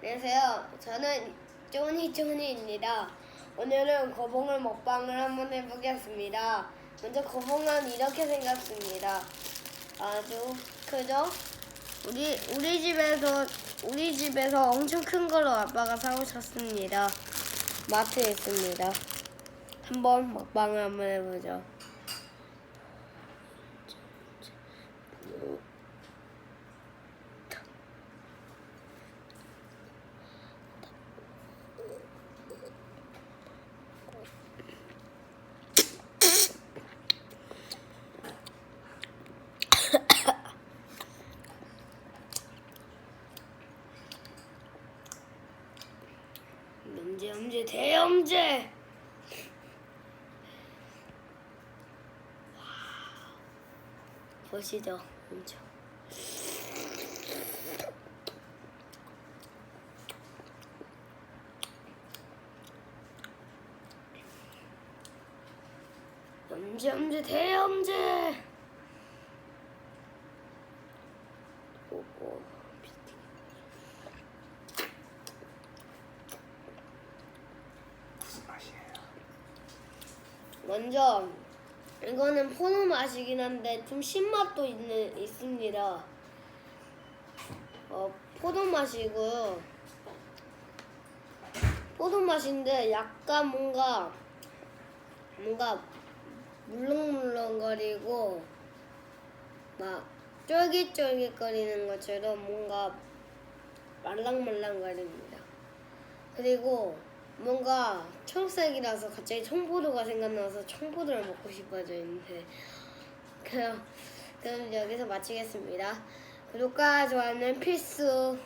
안녕하세요. 저는 쪼니 쪼니입니다. 오늘은 거봉을 먹방을 한번 해보겠습니다. 먼저 거봉은 이렇게 생겼습니다. 아주 크죠? 우리 우리 집에서 우리 집에서 엄청 큰 걸로 아빠가 사오셨습니다. 마트에 있습니다. 한번 먹방을 한번 해보죠. 문제 문제 대형제. 보시죠, 먼저. 염제 염제 대염제. 오오. 무슨 맛이에요? 먼저 이거는 포도 맛이긴 한데 좀 신맛도 있는 있습니다. 어 포도 맛이고요. 포도 맛인데 약간 뭔가 뭔가 물렁물렁거리고 막 쫄깃쫄깃거리는 것처럼 뭔가 말랑말랑거립니다. 그리고 뭔가 초록색이라서 갑자기 청포도가 생각나서 청포도를 먹고 싶어졌는데 그럼 그럼 여기서 마치겠습니다. 구독과 좋아요는 필수.